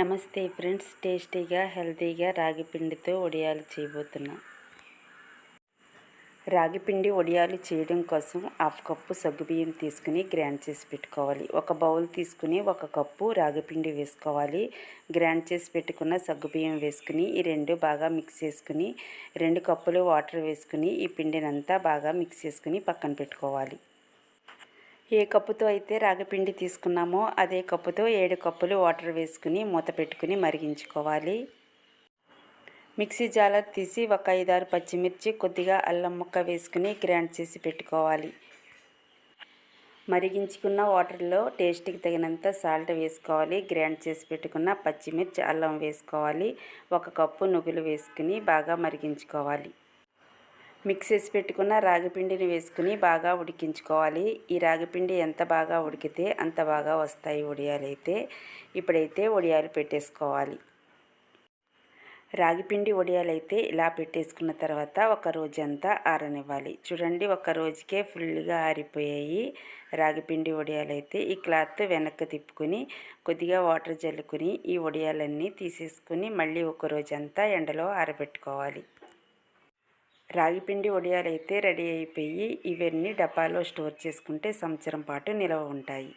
నమస్తే ఫ్రెండ్స్ టేస్టీగా హెల్తీగా రాగి పిండితో వడియాలు చేయబోతున్నా. రాగి పిండి వడియాలు చేయడం కోసం హాఫ్ కప్పు సగ్గుబియ్యం తీసుకుని గ్రైండ్ చేసి పెట్టుకోవాలి. ఒక బౌల్ తీసుకుని ఒక కప్పు రాగి పిండి వేసుకోవాలి. గ్రైండ్ చేసి పెట్టుకున్న సగ్గుబియ్యం వేసుకుని ఈ రెండు బాగా మిక్స్ చేసుకుని రెండు కప్పులు వాటర్ వేసుకుని ఈ పిండినంతా బాగా మిక్స్ చేసుకుని పక్కన పెట్టుకోవాలి. ఏ కప్పుతో అయితే రాగిపిండి తీసుకున్నామో అదే కప్పుతో ఏడు కప్పులు వాటర్ వేసుకుని మూత పెట్టుకుని మరిగించుకోవాలి. మిక్సీ జాలర్ తీసి ఒక ఐదారు పచ్చిమిర్చి కొద్దిగా అల్లం ముక్క వేసుకుని గ్రైండ్ చేసి పెట్టుకోవాలి. మరిగించుకున్న వాటర్లో టేస్ట్కి తగినంత సాల్ట్ వేసుకోవాలి. గ్రైండ్ చేసి పెట్టుకున్న పచ్చిమిర్చి అల్లం వేసుకోవాలి. ఒక కప్పు నువ్వులు వేసుకుని బాగా మరిగించుకోవాలి. మిక్స్ చేసి పెట్టుకున్న రాగిపిండిని వేసుకుని బాగా ఉడికించుకోవాలి. ఈ రాగిపిండి ఎంత బాగా ఉడికితే అంత బాగా వస్తాయి వడియాలైతే ఇప్పుడైతే వడియాలు పెట్టేసుకోవాలి. రాగిపిండి వడియాలైతే ఇలా పెట్టేసుకున్న తర్వాత ఒక రోజంతా ఆరనివ్వాలి. చూడండి ఒక రోజుకే ఫుల్గా ఆరిపోయాయి రాగిపిండి వడియాలైతే ఈ క్లాత్ వెనక్కి తిప్పుకొని కొద్దిగా వాటర్ జల్లుకుని ఈ వడియాలన్నీ తీసేసుకుని మళ్ళీ ఒక రోజంతా ఎండలో ఆరబెట్టుకోవాలి. రాగిపిండి వడియాలు అయితే రెడీ అయిపోయి ఇవన్నీ డబ్బాలో స్టోర్ చేసుకుంటే సంవత్సరం పాటు నిలవ ఉంటాయి.